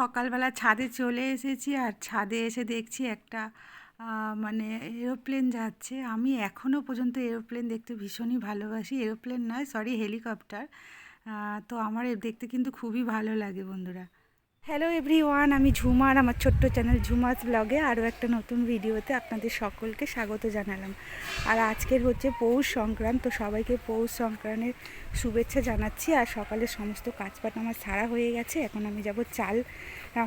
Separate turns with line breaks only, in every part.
সকালবেলা ছাদে চলে এসেছি আর ছাদে এসে দেখছি একটা মানে এরোপ্লেন যাচ্ছে। আমি এখনও পর্যন্ত এরোপ্লেন দেখতে ভীষণই ভালোবাসি। এরোপ্লেন নয় সরি হেলিকপ্টার তো আমার দেখতে কিন্তু খুবই ভালো লাগে বন্ধুরা। হ্যালো এভরিওয়ান আমি ঝুমার আমার ছোট্ট চ্যানেল ঝুমাস ব্লগে আরও একটা নতুন ভিডিওতে আপনাদের সকলকে স্বাগত জানালাম। আর আজকের হচ্ছে পৌষ সংক্রান্ত, সবাইকে পৌষ সংক্রান্তের শুভেচ্ছা জানাচ্ছি। আর সকালে সমস্ত কাজপাট আমার সারা হয়ে গেছে, এখন আমি যাব চাল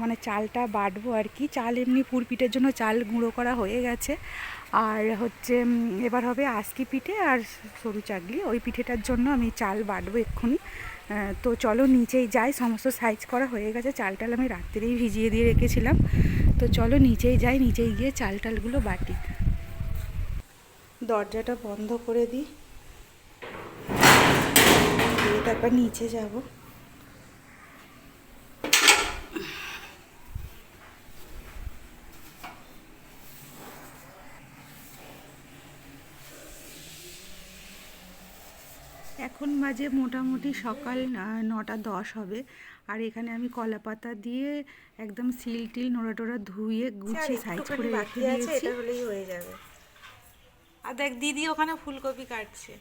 মানে চালটা বাটবো আর কি। চাল এমনি পুরপিঠের জন্য চাল গুঁড়ো করা হয়ে গেছে। আর হচ্ছে এবার হবে আস্কি পিঠে আর সরু চাগলি ওই পিঠেটার জন্য আমি চাল বাটবো এক্ষুনি। তো চলো নিচেই যাই, সমস্ত সাইজ করা হয়ে গেছে। চাল টাল আমি রাত্রেই ভিজিয়ে দিয়ে রেখেছিলাম। তো চলো নিচেই যাই, নিচেই গিয়ে চাল টালগুলো বাটি। দরজাটা বন্ধ করে দিই। তারপর নিচে যাব। এখন বাজে মোটামুটি সকাল নটা দশ হবে। আর এখানে আমি কলা পাতা দিয়ে একদম সিল টিল নোড়া টোড়া ধুয়ে গুছিয়ে সাইজ করে রেখে দিয়েছি
এটা হলেই হয়ে যাবে। আর দেখ দিদি ওখানে ফুলকপি কাটছে।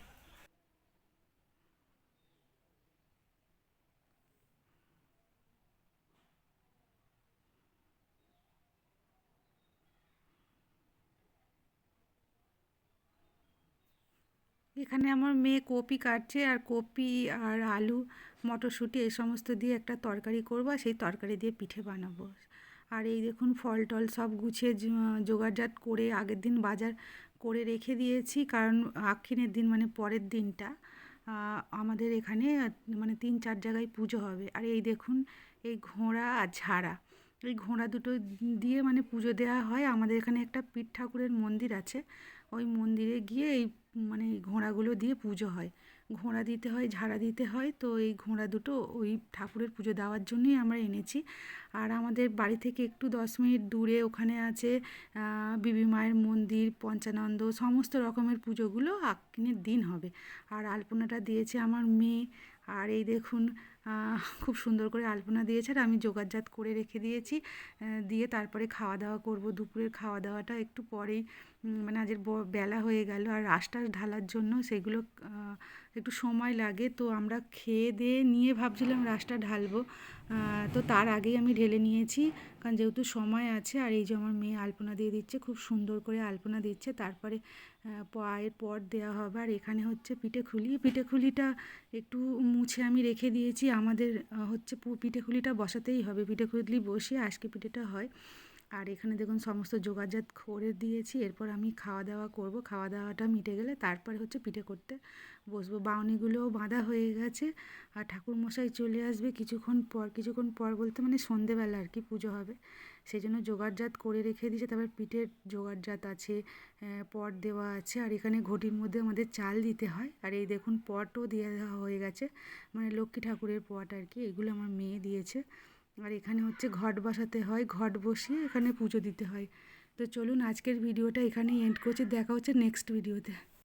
এখানে আমার মেয়ে কপি কাটছে আর কপি আর আলু, মটরশুঁটি এই সমস্ত দিয়ে একটা তরকারি করব আর সেই তরকারি দিয়ে পিঠে বানাবো। আর এই দেখুন ফল টল সব গুছিয়ে জ- জোগাড়জাট করে আগের দিন বাজার করে রেখে দিয়েছি, কারণ আক্ষিনের দিন মানে পরের দিনটা। আমাদের এখানে মানে তিন চার জায়গায় পুজো হবে। আর এই দেখুন এই ঘোড়া আর ঝাড়া। এই ঘোড়া দুটো দিয়ে মানে পুজো দেওয়া হয়। আমাদের এখানে একটা পীঠ ঠাকুরের মন্দির আছে। ওই মন্দিরে গিয়ে এই মানে ঘোড়াগুলো দিয়ে পুজো হয়। ঘোড়া দিতে হয়, ঝাড়া দিতে হয়। তো এই ঘোড়া দুটো ওই ঠাকুরের পুজো দেওয়ার জন্যই আমরা এনেছি। আর আমাদের বাড়ি থেকে একটু দশ মিনিট দূরে ওখানে আছে বিবি মায়ের মন্দির, পঞ্চানন্দ, সমস্ত রকমের পুজোগুলো আকিনের দিন হবে। আর আলপনাটা দিয়েছে আমার মেয়ে। আর এই দেখুন খুব সুন্দর করে আলপনা দিয়েছে আর আমি জোগাড়জাত করে রেখে দিয়েছি। দিয়ে তারপরে খাওয়া দাওয়া করব। দুপুরের খাওয়া দাওয়াটা একটু পরেই মানে আজের বেলা হয়ে গেল আর রাসটাস ঢালার জন্য সেগুলো একটু সময় লাগে। তো আমরা খেয়ে দিয়ে নিয়ে ভাবছিলাম রাসটা ঢালবো। তো তার আগেই আমি ঢেলে নিয়েছি কারণ যেহেতু সময় আছে আর এই যে আমার মেয়ে আলপনা দিয়ে দিচ্ছে, খুব সুন্দর করে আলপনা দিচ্ছে। তারপরে পায়ের পর দেওয়া হবে আর এখানে হচ্ছে পিঠে খুলি। পিঠে খুলিটা একটু মুছে আমি রেখে দিয়েছি। আমাদের হচ্ছে পিঠেখুলিটা পিঠে খুলিটা বসাতেই হবে। পিঠেখুলি বসিয়ে আজকে পিঠেটা হয়। আর এখানে দেখুন সমস্ত যোগাযোগ করে দিয়েছি, এরপর আমি খাওয়া দাওয়া করব। খাওয়া দাওয়াটা মিটে গেলে তারপরে হচ্ছে পিঠে করতে বসবো। বাউনিগুলোও বাঁধা হয়ে গেছে আর ঠাকুর মশাই চলে আসবে কিছুক্ষণ পর কিছুক্ষণ পর বলতে মানে সন্ধেবেলা আর কি পুজো হবে। সেই জন্য জোগাড়জাত করে রেখে দিয়েছে। তারপর পিঠের জোগাড়জাত আছে পট দেওয়া আছে আর এখানে ঘটির মধ্যে আমাদের চাল দিতে হয়। আর এই দেখুন পটও দিয়ে দেওয়া হয়ে গেছে মানে লক্ষ্মী ঠাকুরের পট আর কি। এগুলো আমার মেয়ে দিয়েছে। আর এখানে হচ্ছে ঘট বসাতে হয়, ঘট বসিয়ে এখানে পুজো দিতে হয়। তো চলুন আজকের ভিডিওটা এখানেই এন্ড করছি, দেখা হচ্ছে নেক্সট ভিডিওতে